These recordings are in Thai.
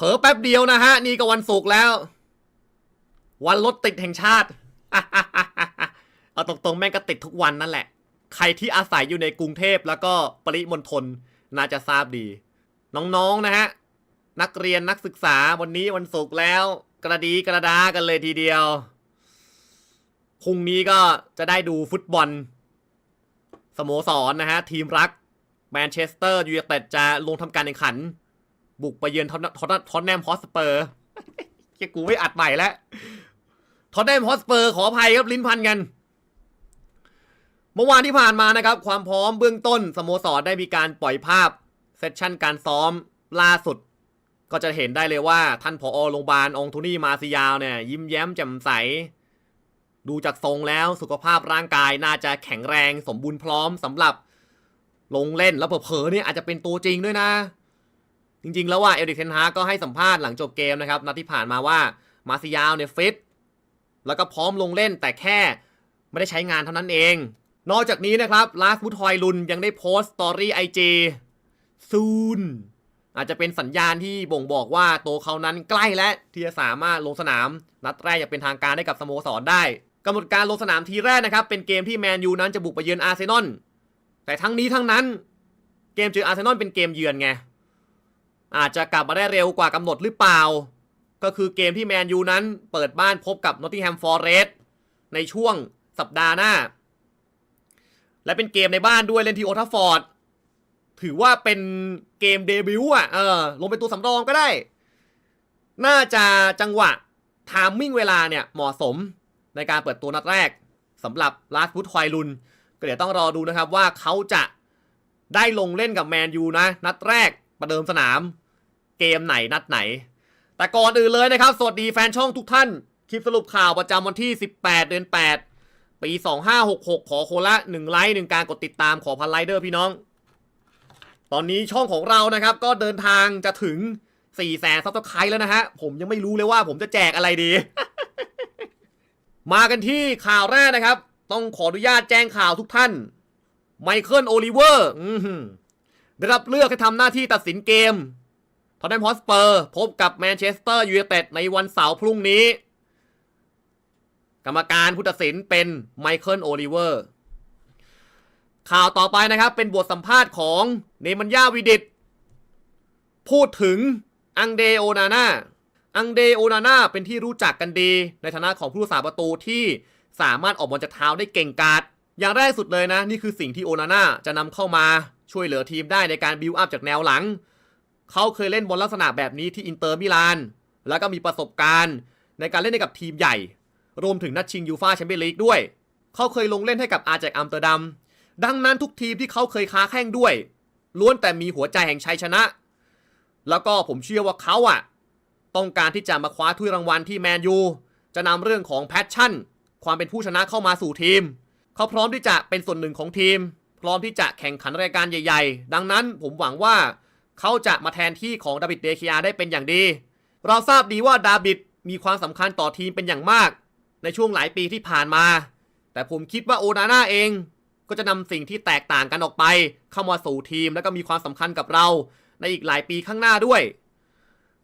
เผลอแป๊บเดียวนะฮะ นี่ก็วันศุกร์แล้ว วันรถติดแห่งชาติ เอาตรงๆ แม่งก็ติดทุกวันนั่นแหละ ใครที่อาศัยอยู่ในกรุงเทพแล้วก็ปริมณฑลน่าจะทราบดี น้องๆนะฮะ นักเรียนนักศึกษาวันนี้วันศุกร์แล้ว กระดีกระดากันเลยทีเดียวพรุ่งนี้ก็จะได้ดูฟุตบอล สโมสรนะฮะ ทีมรักแมนเชสเตอร์ยูไนเต็ดจะลงทำการแข่งขัน บุกไปเยือนทอนทอนทอนแนมฮอสเปอร์เกียกูไม่อัดใหม่แล้วทอนแนมฮอสเปอร์ขออภัยครับลิ้นพันกัน เมื่อวานที่ผ่านมานะครับ ความพร้อมเบื้องต้นสโมสรได้มีการปล่อยภาพเซสชั่นการซ้อมล่าสุด ก็จะเห็นได้เลยว่าท่านผอโรงพยาบาลองโทนี่มาซิยาวเนี่ยยิ้มแย้มแจ่มใส ดูจากทรงแล้วสุขภาพร่างกายน่าจะแข็งแรงสมบูรณ์พร้อมสำหรับลงเล่นแล้วเผลอๆเนี่ยอาจจะเป็นตัวจริงด้วยนะ จริงๆ แล้วว่าเอลิกเทนฮาก็ให้สัมภาษณ์หลังจบเกมนะครับนัดที่ผ่านมาว่ามาซิยาวเนี่ยฟิตแล้วก็พร้อมลงเล่นแต่แค่ไม่ได้ใช้งานเท่านั้นเอง นอกจากนี้นะครับลาสบุทอยลุนยังได้โพสต์สตอรี่ไอจีซูนอาจจะเป็นสัญญาณที่บ่งบอกว่าตัวเขานั้นใกล้และที่จะสามารถลงสนาม นัดแรกอย่างเป็นทางการให้กับสโมสรได้กำหนดการลงสนามทีแรกนะครับ เป็นเกมที่แมนยูนั้นจะบุกไปเยือนอาร์เซนอลแต่ทั้งนี้ทั้งนั้น เกมเจออาร์เซนอลเป็นเกมเยือนไง อาจจะกลับมาได้เร็วกว่ากำหนดหรือเปล่า ก็คือเกมที่แมนยูนั้นเปิดบ้านพบกับนอตติงแฮมฟอร์เรสต์ในช่วงสัปดาห์หน้า และเป็นเกมในบ้านด้วยเล่นที่โอทัฟฟอร์ดถือว่าเป็นเกมเดบิวต์อะเออลงเป็นตัวสำรองก็ได้ น่าจะจังหวะทามมิ่งเวลาเนี่ยเหมาะสมในการเปิดตัวนัดแรกสำหรับลาสฟุตไฮลุน ก็เดี๋ยวต้องรอดูนะครับว่าเขาจะได้ลงเล่นกับแมนยูนะ นัดแรก ประเดิมสนาม เกมไหนนัดไหน แต่ก่อนอื่นเลยนะครับ สวัสดีแฟนช่องทุกท่าน คลิปสรุปข่าวประจำวันที่ 18 เดือน 8 ปี 2566 ขอโคละ1ไลค์1การกดติดตามขอพันไลค์เดอร์พี่น้อง ตอนนี้ช่องของเรานะครับ ก็เดินทางจะถึง4แสนซับสไครต์แล้วนะฮะ ผมยังไม่รู้เลยว่าผมจะแจกอะไรดี มากันที่ข่าวแรกนะครับ ต้องขออนุญาตแจ้งข่าวทุกท่าน ไมเคิลโอลิเวอร์อื ได้รับเลือกให้ทำหน้าที่ตัดสินเกมทอนแนมฮอสเปอร์ พบกับแมนเชสเตอร์ยูไนเต็ดในวันเสาร์พรุ่งนี้ กรรมการผู้ตัดสินเป็นไมเคิลโอลิเวอร์ ข่าวต่อไปนะครับ เป็นบทสัมภาษณ์ของเนมันยาวิดิต พูดถึงอังเดโอนาน่า อังเดโอนาน่าเป็นที่รู้จักกันดี ในฐานะของผู้รักษาประตูที่สามารถออกบอลจากเท้าได้เก่งกาจ อย่างแรกสุดเลยนะ นี่คือสิ่งที่โอนาน่าจะนำเข้ามาช่วยเหลือทีมได้ในการบิวอัพจากแนวหลัง เขาเคยเล่นบอลลักษณะแบบนี้ที่อินเตอร์มิลาน แล้วก็มีประสบการณ์ในการเล่นให้กับทีมใหญ่ รวมถึงนัดชิงยูฟาแชมเปี้ยนลีกด้วย เขาเคยลงเล่นให้กับอาแจกอัมสเตอร์ดัม ดังนั้นทุกทีมที่เขาเคยค้าแข่งด้วย ล้วนแต่มีหัวใจแห่งชัยชนะ แล้วก็ผมเชื่อว่าเขาอะต้องการที่จะมาคว้าถ้วยรางวัลที่แมนยู จะนำเรื่องของแพชชั่น ความเป็นผู้ชนะเข้ามาสู่ทีม เขาพร้อมที่จะเป็นส่วนหนึ่งของทีม พร้อมที่จะแข่งขันรายการใหญ่ ๆ ดังนั้นผมหวังว่าเขาจะมาแทนที่ของดาบิดเดคิอาได้เป็นอย่างดี เราทราบดีว่าดาบิดมีความสำคัญต่อทีมเป็นอย่างมาก ในช่วงหลายปีที่ผ่านมา แต่ผมคิดว่าโอนาน่าเองก็จะนำสิ่งที่แตกต่างกันออกไป เข้ามาสู่ทีมแล้วก็มีความสำคัญกับเรา ในอีกหลายปีข้างหน้าด้วย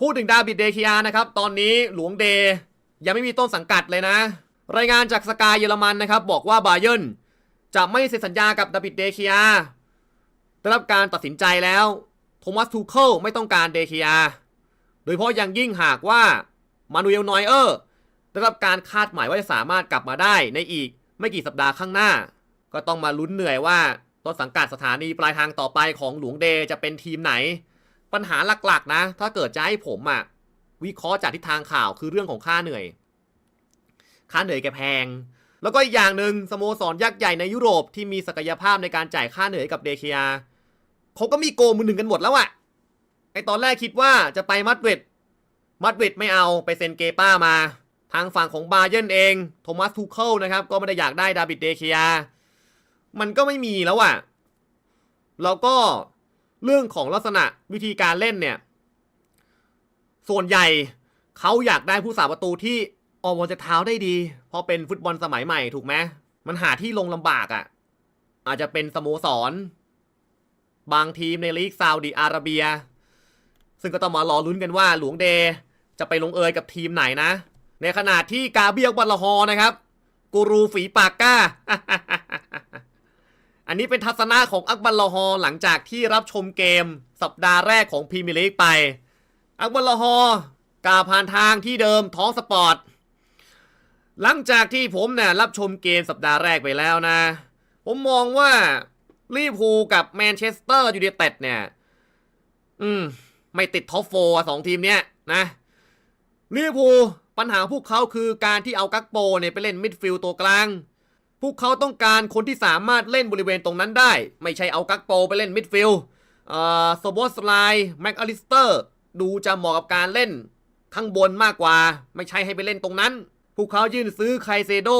พูดถึงดาบิดเดคิอานะครับ ตอนนี้หลวงเดย์ยังไม่มีต้นสังกัดเลยนะ รายงานจากสกายเยอรมันนะครับ บอกว่าบาเยนจะไม่เซ็นสัญญากับดาบิดเดเคิอาได้รับการตัดสินใจแล้วโทมัสทูเคิลไม่ต้องการเดเคิอาโดยเฉพาะย่างยิ่งหากว่ามานูเอลนอยเออร์ได้รับการคาดหมายว่าจะสามารถกลับมาได้ในอีกไม่กี่สัปดาห์ข้างหน้า ก็ต้องมาลุ้นเหนื่อยว่าต้นสังกัดสถานีปลายทางต่อไปของหลวงเดจะเป็นทีมไหน ปัญหาหลักๆนะ ถ้าเกิดจะให้ผมอะวิเคราะห์จากทิศทางข่าวคือเรื่องของค่าเหนื่อย ค่าเหนื่อยแกแพง แล้วก็อีกอย่างหนึ่งสโมสรยักษ์ใหญ่ในยุโรปที่มีศักยภาพในการจ่ายค่าเหนื่อยกับเดเคียเขาก็มีโกมือหนึ่งกันหมดแล้วอะไอตอนแรกคิดว่าจะไปมัดเวดมัดเวดไม่เอาไปเซ็นเกป้ามา ทางฝั่งของบาเยร์นเองโทมัสทูเคิลนะครับก็ไม่ได้อยากได้ดาบิดเดเคียมันก็ไม่มีแล้วอะแล้วก็เรื่องของลักษณะวิธีการเล่นเนี่ย ส่วนใหญ่เขาอยากได้ผู้สาประตูที่ ออกบอลจากเท้าได้ดี เพราะเป็นฟุตบอลสมัยใหม่ถูกไหมมันหาที่ลงลำบากอะ่ะ อาจจะเป็นสโมสร บางทีมในลีกซาอุดิอาระเบีย ซึ่งก็ต้องมารอลุ้นกันว่าหลวงเดจะไปลงเอยกับทีมไหนนะ ในขณะที่กาเบียกบัลลฮอนะครับ กูรูฝีปากก้า อันนี้เป็นทัศนะของอักบัลลฮอหลังจากที่รับชมเกม สัปดาห์แรกของพรีเมียร์ลีกไป อักบัลลฮอกาผ่านทางที่เดิมท้องสปอร์ต หลังจากที่ผมเนี่ยรับชมเกมสัปดาห์แรกไปแล้วนะ ผมมองว่าลิเวอร์พูลกับแมนเชสเตอร์ยูไนเต็ดเนี่ย อืม ไม่ติดท็อปโฟร์สองทีมเนี้ยนะลิเวอร์พูลปัญหาพวกเขาคือการที่เอากักโปเนี่ยไปเล่นมิดฟิลด์ตัวกลาง พวกเขาต้องการคนที่สามารถเล่นบริเวณตรงนั้นได้ ไม่ใช่เอากักโปไปเล่นมิดฟิลด์เอ่อโซบสไลแม็กอลิสเตอร์ ดูจะเหมาะกับการเล่นข้างบนมากกว่า ไม่ใช่ให้ไปเล่นตรงนั้น พวกเขายื่นซื้อไคเซโด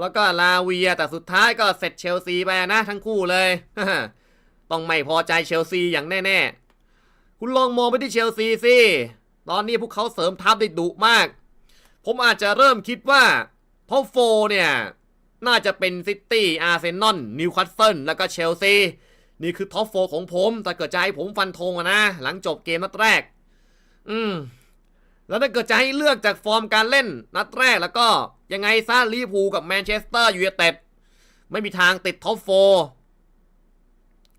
แล้วก็ลาเวียแต่สุดท้ายก็เสร็จเชลซีไปนะทั้งคู่เลย ต้องไม่พอใจเชลซีอย่างแน่ๆ คุณลองมองไปที่เชลซีสิ ตอนนี้พวกเขาเสริมทัพได้ดุมาก ผมอาจจะเริ่มคิดว่าท็อปโฟเนี่ย น่าจะเป็นซิตี้ อาร์เซนอล นิวคาสเซิล แล้วก็เชลซี นี่คือท็อปโฟของผม แต่เกิดจะให้ผมฟันธงนะ หลังจบเกมนัดแรก อืม แล้วถ้าเกิดจะให้เลือกจากฟอร์มการเล่นนัดแรกแล้วก็ยังไงซะลิเวอร์พูกับแมนเชสเตอร์ยูไนเต็ดไม่มีทางติดท็อปโฟ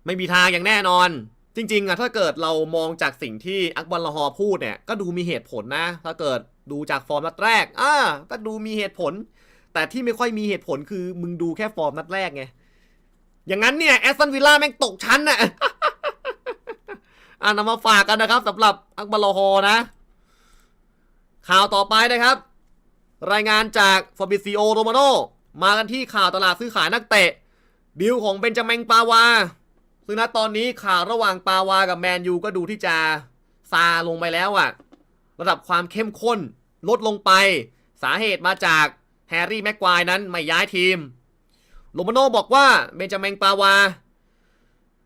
ไม่มีทางอย่างแน่นอน จริงๆอะถ้าเกิดเรามองจากสิ่งที่อักบัลลฮอพูดเนี่ยก็ดูมีเหตุผลนะ ถ้าเกิดดูจากฟอร์มนัดแรกอ่าก็ดูมีเหตุผล แต่ที่ไม่ค่อยมีเหตุผลคือมึงดูแค่ฟอร์มนัดแรกไงอย่างนั้นเนี่ยแอสตันวิลล่าแม่งตกชั้นน่ะอ่านำมาฝากกันนะครับสำหรับอักบัลลฮอนะ ข่าวต่อไปนะครับ รายงานจากฟอร์บิซิโอโรมาโนมากันที่ข่าวตลาดซื้อขายนักเตะดีลของเบนจามินปาวา ซึ่งณตอนนี้ข่าวระหว่างปาวากับแมนยูก็ดูที่จะซาลงไปแล้วอะระดับความเข้มข้นลดลงไป สาเหตุมาจากแฮร์รี่แม็กควายนั้นไม่ย้ายทีมโรมาโนบอกว่าเบนจามินปาวา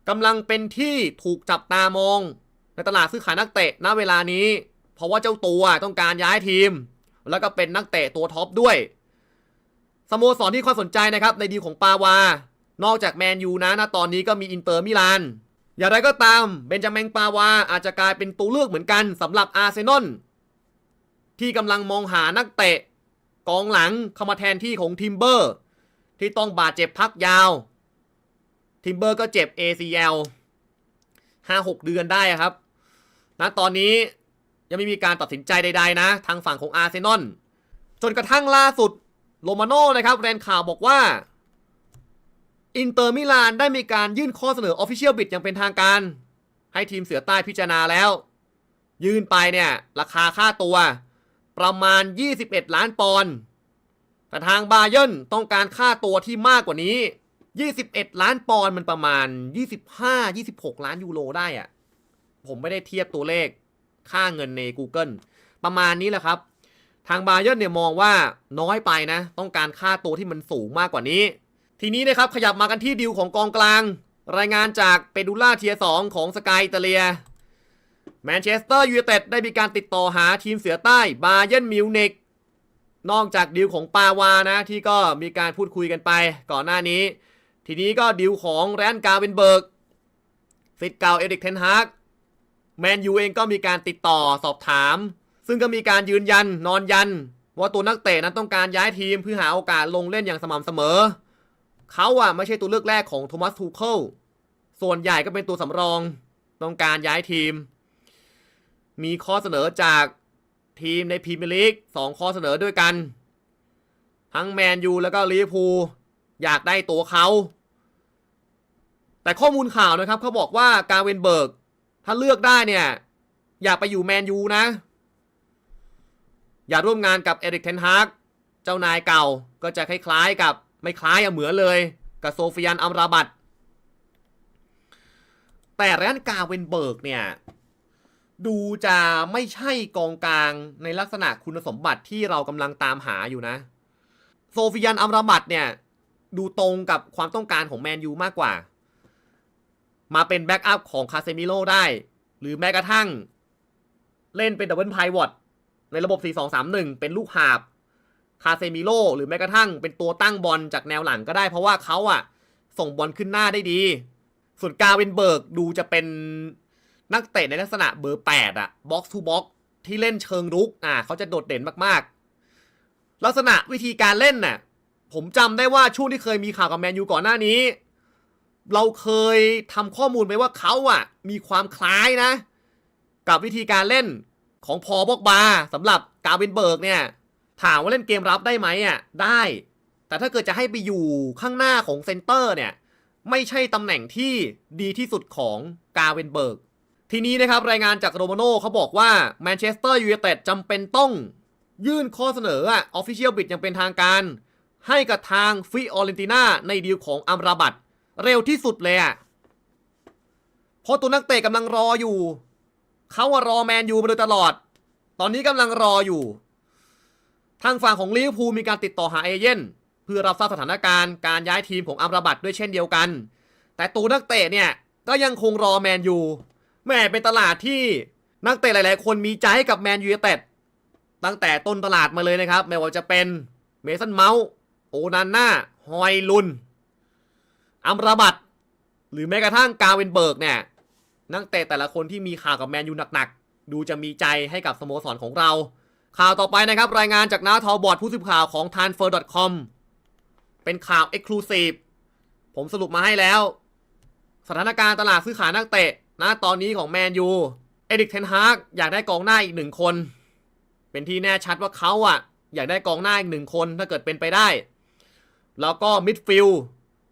กำลังเป็นที่ถูกจับตามอง ในตลาดซื้อขายนักเตะณเวลานี้ เพราะว่าเจ้าตัวต้องการย้ายทีม แล้วก็เป็นนักเตะตัวท็อปด้วยสโมสรที่ค่อยสนใจนะครับในดีของปาวา นอกจากแมนยูนะณตอนนี้ก็มีอินเตอร์มิลาน อย่างไรก็ตามเบนจามินปาวาอาจจะกลายเป็นตัวเลือกเหมือนกันสำหรับอาร์เซนอลที่กำลังมองหานักเตะกองหลังเข้ามาแทนที่ของทิมเบอร์ ที่ต้องบาดเจ็บพักยาว ทิมเบอร์ก็เจ็บ ACL 5-6 เดือนได้ครับณตอนนี้ ยังไม่มีการตัดสินใจใดๆนะ ทางฝั่งของอาร์เซนอลจนกระทั่งล่าสุดโรมาโน่นะครับแรนข่าวบอกว่า อินเตอร์มิลานได้มีการยื่นข้อเสนอ Official Bid อย่างเป็นทางการ ให้ทีมเสือใต้พิจารณาแล้ว ยื่นไปเนี่ย ราคาค่าตัว ประมาณ 21 ล้านปอนด์แต่ทางบาเยิร์นต้องการค่าตัวที่มากกว่านี้ 21 ล้านปอนด์มันประมาณ 25-26 ล้านยูโรได้อะผมไม่ได้เทียบตัวเลข ค่าเงินใน Google ประมาณนี้แหละครับ ทางบาเยิร์นเนี่ยมองว่าน้อยไปนะ ต้องการค่าตัวที่มันสูงมากกว่านี้ ทีนี้นะครับขยับมากันที่ดิวของกองกลาง รายงานจากเปดูล่าเทียสองของสกายอิตาเลียแมนเชสเตอร์ยูไนเต็ดได้มีการติดต่อหาทีมเสือใต้บาเยนมิวนิกนอกจากดิวของปาวานะ ที่ก็มีการพูดคุยกันไปก่อนหน้านี้ ทีนี้ก็ดิวของแรนกาเวนเบิร์กฟิตเก่าเอริกเทนฮาก แมนยูเองก็มีการติดต่อสอบถาม ซึ่งก็มีการยืนยันนอนยัน ว่าตัวนักเตะนั้นต้องการย้ายทีมเพื่อหาโอกาสลงเล่นอย่างสม่ำเสมอ เขาอะไม่ใช่ตัวเลือกแรกของโทมัสทูเคิลส่วนใหญ่ก็เป็นตัวสำรองต้องการย้ายทีม มีข้อเสนอจากทีมในพรีเมียร์ลีกสองข้อเสนอด้วยกัน ทั้งแมนยูแล้วก็ลิเวอร์พูลอยากได้ตัวเขา แต่ข้อมูลข่าวนะครับเขาบอกว่าการเวนเบิร์ก ถ้าเลือกได้เนี่ย อยากไปอยู่แมนยูนะ อยากร่วมงานกับเอริกเทนฮากเจ้านายเก่าก็จะคล้ายๆกับไม่คล้ายอะเหมือนเลย กับโซฟิยันอัมราบัตแต่แรนกาเวนเบิร์กเนี่ยดูจะไม่ใช่กองกลางในลักษณะคุณสมบัติที่เรากำลังตามหาอยู่นะ โซฟิยันอัมราบัตเนี่ย ดูตรงกับความต้องการของแมนยูมากกว่า มาเป็นแบ็กอัพของคาเซมิโลได้ หรือแม้กระทั่ง เล่นเป็นดับเบิลไพวอตในระบบ 4-2-3-1 เป็นลูกหาบ คาเซมิโลหรือแม้กระทั่งเป็นตัวตั้งบอลจากแนวหลังก็ได้ เพราะว่าเขาอะส่งบอลขึ้นหน้าได้ดี ส่วนกาเวนเบิร์กดูจะเป็นนักเตะในลักษณะเบอร์ 8อะบ็อกซ์ทูบ็อกที่เล่นเชิงรุกอ่าเขาจะโดดเด่นมากๆ ลักษณะวิธีการเล่นน่ะผมจำได้ว่าช่วงที่เคยมีข่าวกับแมนยูก่อนหน้านี้ เราเคยทำข้อมูลไปว่าเขาอะ มีความคล้ายนะ กับวิธีการเล่นของพอบอกบาสำหรับกาเวนเบิร์กเนี่ย ถามว่าเล่นเกมรับได้ไหมอะได้ แต่ถ้าเกิดจะให้ไปอยู่ข้างหน้าของเซนเตอร์เนี่ย ไม่ใช่ตำแหน่งที่ดีที่สุดของกาเวนเบิร์กทีนี้นะครับรายงานจากโรมาโน่เขาบอกว่าแมนเชสเตอร์ยูไนเต็ดจำเป็นต้องยื่นข้อเสนออะออฟฟิเชียลบิดย่างเป็นทางการ ให้กับทางฟิออเรนติน่าในดีลของอัมราบัต เร็วที่สุดเลยอะเพราะตัวนักเตะกำลังรออยู่ เขาอะรอแมนยูมาโดยตลอด ตอนนี้กำลังรออยู่ ทางฝั่งของลิเวอร์พูลมีการติดต่อหาเอเย่นเพื่อรับทราบสถานการณ์การย้ายทีมของอัมราบัตด้วยเช่นเดียวกัน แต่ตัวนักเตะเนี่ยก็ยังคงรอแมนยูแม่เป็นตลาดที่นักเตะหลาย ๆ คนมีใจให้กับแมนยูเต็ดตั้งแต่ต้นตลาดมาเลยนะครับ ไม่ว่าจะเป็นเมสันเมาส์โอนาน่า ฮอยลุน อัมราบัตหรือแม้กระทั่งกาเวนเบิร์กเนี่ยนักเตะแต่ละคนที่มีข่าวกับแมนยูหนักๆ ดูจะมีใจให้กับสโมสรของเรา ข่าวต่อไปนะครับ รายงานจากน้าทอบอร์ดผู้สื่อข่าวของ t r a n s f e r c o m เป็นข่าว Exclusive ผมสรุปมาให้แล้ว สถานการณ์ตลาดซื้อขายนักเตะนะตอนนี้ของแมนยูเอริกเทนฮากอยากได้กองหน้าอีกหนึ่งคน เป็นที่แน่ชัดว่าเขาอะอยากได้กองหน้าอีกหนึ่งคนถ้าเกิดเป็นไปได้ แล้วก็มิดฟิลด์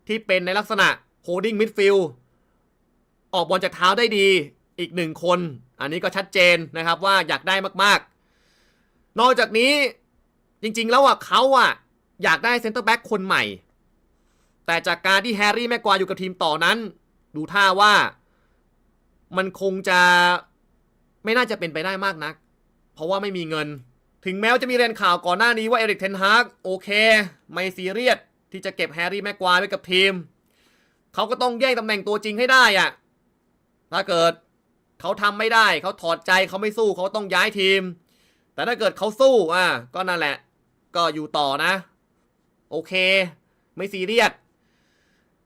ที่เป็นในลักษณะโฮดดิ้งมิดฟิลด์ออกบอลจากเท้าได้ดีอีกหนึ่งคน อันนี้ก็ชัดเจนนะครับว่าอยากได้มากๆ นอกจากนี้จริงๆแล้วอะเขาอะอยากได้เซนเตอร์แบ็กคนใหม่ แต่จากการที่แฮร์รี่แม็กควายอยู่กับทีมต่อนั้น ดูท่าว่ามันคงจะไม่น่าจะเป็นไปได้มากนัก เพราะว่าไม่มีเงิน ถึงแม้ว่าจะมีเรียนข่าวก่อนหน้านี้ว่าเอริกเทนฮากโอเค ไม่ซีเรียส ที่จะเก็บแฮร์รี่แม็กควายไว้กับทีม เขาก็ต้องแย่งตำแหน่งตัวจริงให้ได้อะถ้าเกิดเขาทำไม่ได้ เขาถอดใจเขาไม่สู้เขาต้องย้ายทีม แต่ถ้าเกิดเขาสู้อะก็นั่นแหละ ก็อยู่ต่อนะ โอเค ไม่ซีเรียส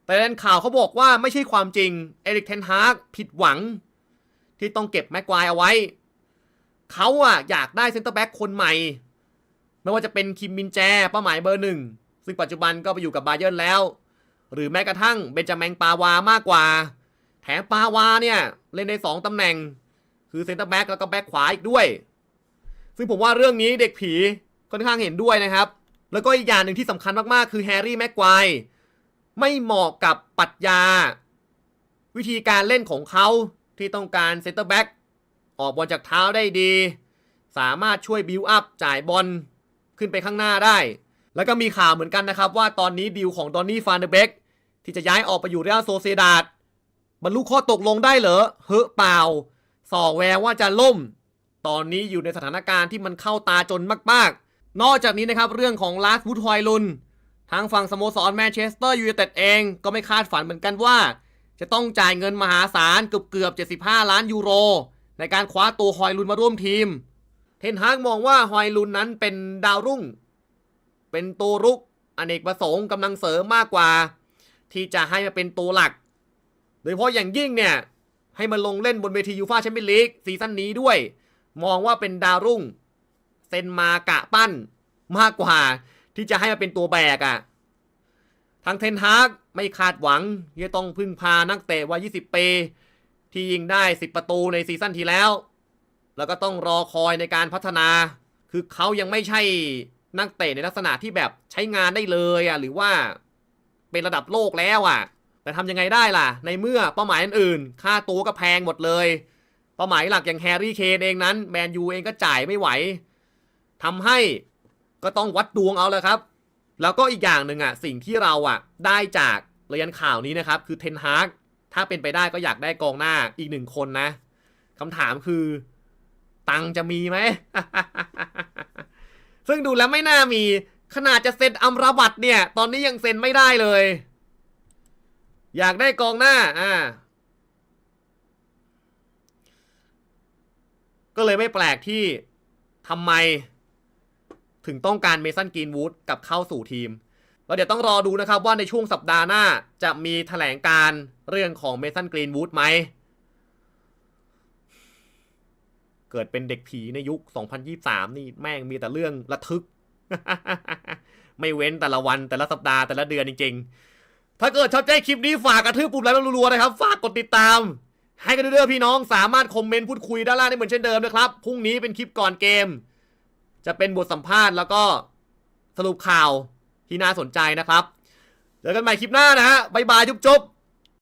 แต่เรียนข่าวเขาบอกว่าไม่ใช่ความจริงเอริกเทนฮากผิดหวัง ที่ต้องเก็บแม็กควายเอาไว้ เขาอะอยากได้เซนเตอร์แบ็กคนใหม่ ไม่ว่าจะเป็นคิมมินแจเป้าหมายเบอร์หนึ่ง ซึ่งปัจจุบันก็ไปอยู่กับบาเยิร์นแล้ว หรือแม้กระทั่งเบนจามินปาวามากกว่า แถมปาวาเนี่ย เล่นในสองตำแหน่ง คือเซนเตอร์แบ็กแล้วก็แบ็กขวาอีกด้วย ซึ่งผมว่าเรื่องนี้เด็กผีค่อนข้างเห็นด้วยนะครับ แล้วก็อีกอย่างหนึ่งที่สำคัญมากๆ คือแฮร์รี่แม็กควายไม่เหมาะกับปรัชญา วิธีการเล่นของเขาที่ต้องการเซนเตอร์แบ็กออกบอลจากเท้าได้ดี สามารถช่วยบิวอัพจ่ายบอลขึ้นไปข้างหน้าได้ แล้วก็มีข่าวเหมือนกันนะครับ ว่าตอนนี้ดีลของดอนนี่ฟานเดเบกที่จะย้ายออกไปอยู่เรอัลโซเซดาดบรรลุข้อตกลงได้เหรอเฮ้อเปล่า ส่อแววว่าจะล่ม ตอนนี้อยู่ในสถานการณ์ที่มันเข้าตาจนมากๆ นอกจากนี้นะครับเรื่องของลาสวูดฮอยลุนทางฝั่งสโมสรแมนเชสเตอร์ยูไนเต็ดเองก็ไม่คาดฝันเหมือนกันว่า จะต้องจ่ายเงินมหาศาลเกือบเกือบ75 ล้านยูโร ในการคว้าตัวฮอยลุนมาร่วมทีม เทนฮากมองว่าฮอยลุนนั้นเป็นดาวรุ่ง เป็นตัวรุกอเนกประสงค์กำลังเสริมมากกว่า ที่จะให้มาเป็นตัวหลัก โดยเฉพาะอย่างยิ่งเนี่ยให้มาลงเล่นบนเวทียูฟาแชมเปี้ยนลีกซีซั่นนี้ด้วย มองว่าเป็นดาวรุ่งเซนมากะปั้นมากกว่า ที่จะให้มาเป็นตัวแบกอะ่ะทางเทนฮากไม่คาดหวังที่จะต้องพึ่งพานักเตะวัย 20 ปี ที่ยิงได้ 10 ประตูในซีซั่นที่แล้ว แล้วก็ต้องรอคอยในการพัฒนา คือเขายังไม่ใช่ นักเตะในลักษณะที่แบบใช้งานได้เลยอะหรือว่าเป็นระดับโลกแล้วอะ แต่ทำยังไงได้ล่ะ ในเมื่อเป้าหมายอื่น ค่าตัวก็แพงหมดเลย เป้าหมายหลักอย่างแฮร์รี่เคนเองนั้นแมนยูเองก็จ่ายไม่ไหวทำให้ก็ต้องวัดดวงเอาเลยครับ แล้วก็อีกอย่างหนึ่งอะสิ่งที่เราอะได้จากเรียนข่าวนี้นะครับ คือเทนฮากถ้าเป็นไปได้ก็อยากได้กองหน้าอีกหนึ่งคนนะคำถามคือ ตังจะมีไหม ซึ่งดูแล้วไม่น่ามีขนาดจะเซ็นอัมราบัตเนี่ย ตอนนี้ยังเซ็นไม่ได้เลย อยากได้กองหน้าอ่าก็เลยไม่แปลกที่ทำไม ถึงต้องการเมสันกรีนวูดกับเข้าสู่ทีมแล้วเดี๋ยวต้องรอดูนะครับว่าในช่วงสัปดาห์หน้าจะมีแถลงการเรื่องของเมสันกรีนวูดไหม เกิดเป็นเด็กผีในยุค 2023 นี่แม่งมีแต่เรื่องระทึก ไม่เว้นแต่ละวันแต่ละสัปดาห์แต่ละเดือนจริง ๆ ถ้าเกิดชอบใจคลิปนี้ฝากกระทืบปุ่มไลค์รัวๆนะครับ ฝากกดติดตาม ให้กันเด้อๆพี่น้องสามารถคอมเมนต์พูดคุยด้านล่างได้เหมือนเช่นเดิมนะครับ พรุ่งนี้เป็นคลิปก่อนเกม จะเป็นบทสัมภาษณ์แล้วก็สรุปข่าวที่น่าสนใจนะครับเจอกันใหม่คลิปหน้านะฮะบ๊ายบายจุ๊บๆ